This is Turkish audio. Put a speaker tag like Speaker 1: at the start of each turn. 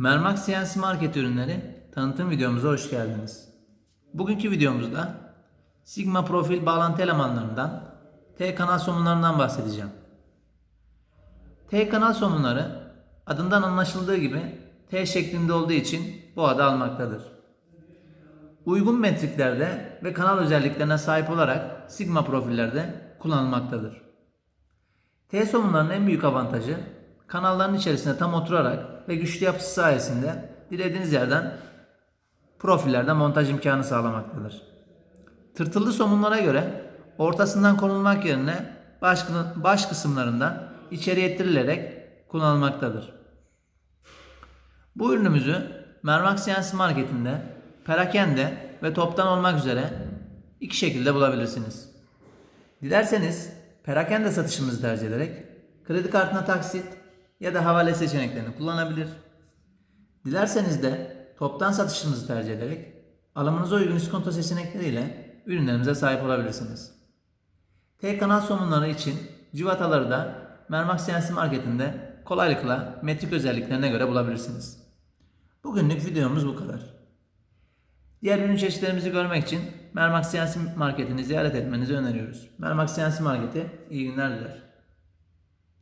Speaker 1: Mermak CNC Market ürünleri tanıtım videomuza hoş geldiniz. Bugünkü videomuzda Sigma profil bağlantı elemanlarından T kanal somunlarından bahsedeceğim. T kanal somunları adından anlaşıldığı gibi T şeklinde olduğu için bu adı almaktadır. Uygun metriklerde ve kanal özelliklerine sahip olarak Sigma profillerde kullanılmaktadır. T somunların en büyük avantajı kanalların içerisine tam oturarak ve güçlü yapısı sayesinde dilediğiniz yerden profillerde montaj imkanı sağlamaktadır. Tırtıllı somunlara göre ortasından konulmak yerine baş, baş kısımlarından içeri ittirilerek kullanılmaktadır. Bu ürünümüzü Mermak CNC Market'inde perakende ve toptan olmak üzere iki şekilde bulabilirsiniz. Dilerseniz perakende satışımızı tercih ederek kredi kartına taksit ya da havale seçeneklerini kullanabilir. Dilerseniz de toptan satışımızı tercih ederek alımınıza uygun iskonto seçenekleriyle ürünlerimize sahip olabilirsiniz. T kanal somunları için civataları da Mermak CNC Market'inde kolaylıkla metrik özelliklerine göre bulabilirsiniz. Bugünlük videomuz bu kadar. Diğer ürün çeşitlerimizi görmek için Mermak CNC Market'ini ziyaret etmenizi öneriyoruz. Mermak CNC Market'e iyi günler diler.